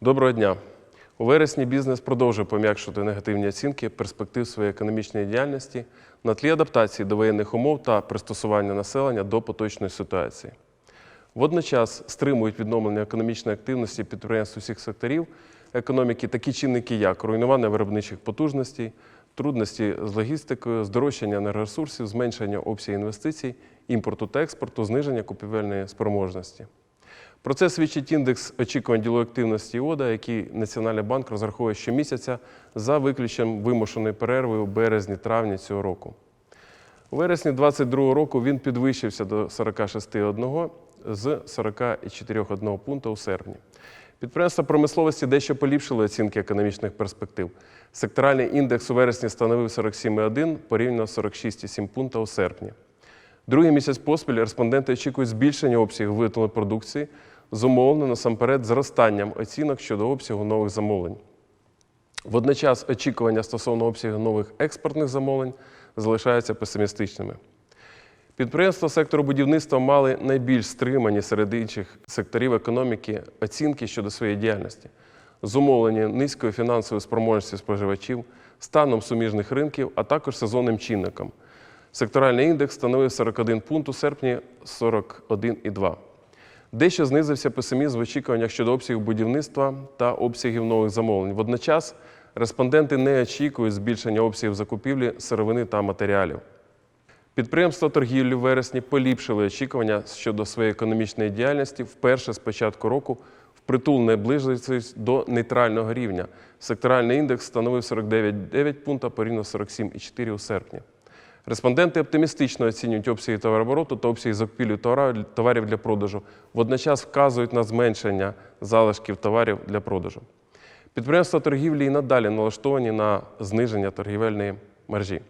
Доброго дня. У вересні бізнес продовжує пом'якшувати негативні оцінки перспектив своєї економічної діяльності на тлі адаптації до воєнних умов та пристосування населення до поточної ситуації. Водночас стримують відновлення економічної активності підприємств усіх секторів економіки такі чинники, як руйнування виробничих потужностей, трудності з логістикою, здорожчання енергоресурсів, зменшення обсягів інвестицій, імпорту та експорту, зниження купівельної спроможності. Про це свідчить індекс очікувань ділової активності ОДА, який Національний банк розраховує щомісяця за виключенням вимушеної перерви у березні-травні цього року. У вересні 2022 року він підвищився до 46,1 з 44,1 пункту у серпні. Підприємства промисловості дещо поліпшили оцінки економічних перспектив. Секторальний індекс у вересні становив 47,1 порівняно 46,7 пункта у серпні. Другий місяць поспіль респонденти очікують збільшення обсягу виготовленої продукції, зумовлено насамперед зростанням оцінок щодо обсягу нових замовлень. Водночас очікування стосовно обсягу нових експортних замовлень залишаються песимістичними. Підприємства сектору будівництва мали найбільш стримані серед інших секторів економіки оцінки щодо своєї діяльності, зумовлені низькою фінансовою спроможністю споживачів, станом суміжних ринків, а також сезонним чинником. Секторальний індекс становив 41 пункт у серпні 41,2. Дещо знизився песимізм в очікуваннях щодо обсягів будівництва та обсягів нових замовлень. Водночас респонденти не очікують збільшення обсягів закупівлі сировини та матеріалів. Підприємства торгівлі в вересні поліпшили очікування щодо своєї економічної діяльності вперше з початку року впритул наближуючись до нейтрального рівня. Секторальний індекс становив 49,9 пункта порівняно 47,4 у серпні. Респонденти оптимістично оцінюють обсяги товарообороту та обсяги закупівлі товарів- для продажу. Водночас вказують на зменшення залишків товарів для продажу. Підприємства торгівлі і надалі налаштовані на зниження торгівельної маржі.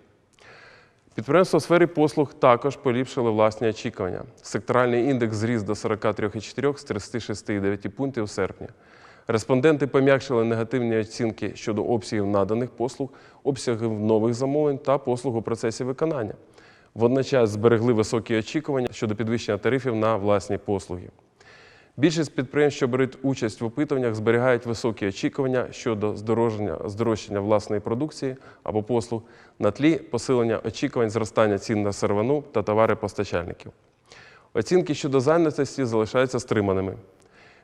Підприємства у сфері послуг також поліпшили власні очікування. Секторальний індекс зріс до 43,4 з 36,9 пунктів у серпні. Респонденти пом'якшили негативні оцінки щодо обсягів наданих послуг, обсягів нових замовлень та послуг у процесі виконання. Водночас зберегли високі очікування щодо підвищення тарифів на власні послуги. Більшість підприємств, що беруть участь в опитуваннях, зберігають високі очікування щодо здорожчання, власної продукції або послуг на тлі посилення очікувань зростання цін на сировину та товари постачальників. Оцінки щодо зайнятості залишаються стриманими.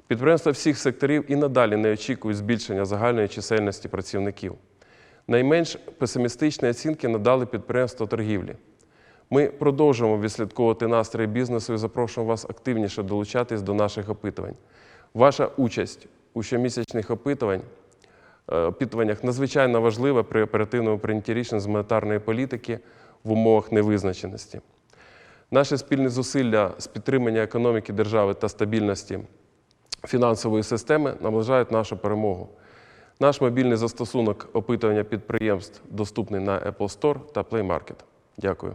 Підприємства всіх секторів і надалі не очікують збільшення загальної чисельності працівників. Найменш песимістичні оцінки надали підприємства торгівлі. Ми продовжуємо відслідковувати настрої бізнесу і запрошуємо вас активніше долучатись до наших опитувань. Ваша участь у щомісячних е, опитуваннях надзвичайно важлива при оперативному прийнятті рішень з монетарної політики в умовах невизначеності. Наші спільні зусилля з підтримання економіки держави та стабільності фінансової системи наближають нашу перемогу. Наш мобільний застосунок опитування підприємств доступний на Apple Store та Play Market. Дякую.